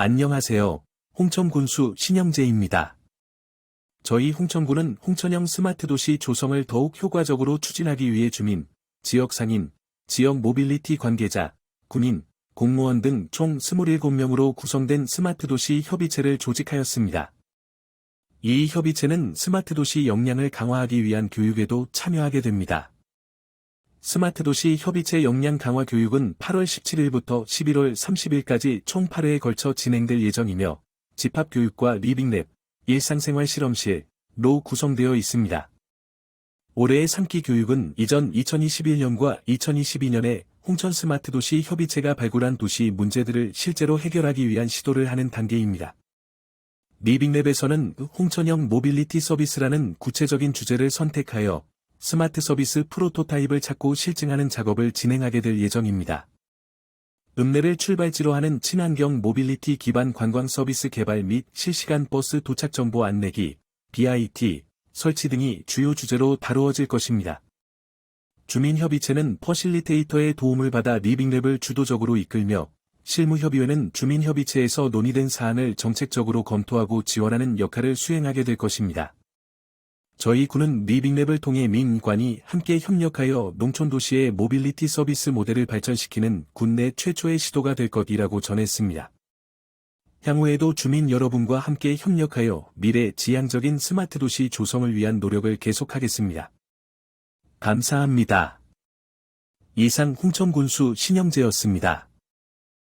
안녕하세요. 홍천군수 신영재입니다. 저희 홍천군은 홍천형 스마트 도시 조성을 더욱 효과적으로 추진하기 위해 주민, 지역 상인, 지역 모빌리티 관계자, 군인, 공무원 등 총 27명으로 구성된 스마트 도시 협의체를 조직하였습니다. 이 협의체는 스마트 도시 역량을 강화하기 위한 교육에도 참여하게 됩니다. 스마트 도시 협의체 역량 강화 교육은 8월 17일부터 11월 30일까지 총 8회에 걸쳐 진행될 예정이며 집합 교육과 리빙랩, 일상생활 실험실 로 구성되어 있습니다. 올해의 3기 교육은 이전 2021년과 2022년에 홍천 스마트 도시 협의체가 발굴한 도시 문제들을 실제로 해결하기 위한 시도를 하는 단계입니다. 리빙랩에서는 홍천형 모빌리티 서비스라는 구체적인 주제를 선택하여 스마트 서비스 프로토타입을 찾고 실증하는 작업을 진행하게 될 예정입니다. 읍내를 출발지로 하는 친환경 모빌리티 기반 관광 서비스 개발 및 실시간 버스 도착 정보 안내기, BIT, 설치 등이 주요 주제로 다루어질 것입니다. 주민협의체는 퍼실리테이터의 도움을 받아 리빙랩을 주도적으로 이끌며 실무협의회는 주민협의체에서 논의된 사안을 정책적으로 검토하고 지원하는 역할을 수행하게 될 것입니다. 저희 군은 리빙랩을 통해 민관이 함께 협력하여 농촌도시의 모빌리티 서비스 모델을 발전시키는 군내 최초의 시도가 될 것이라고 전했습니다. 향후에도 주민 여러분과 함께 협력하여 미래 지향적인 스마트 도시 조성을 위한 노력을 계속하겠습니다. 감사합니다. 이상 홍천군수 신영재였습니다.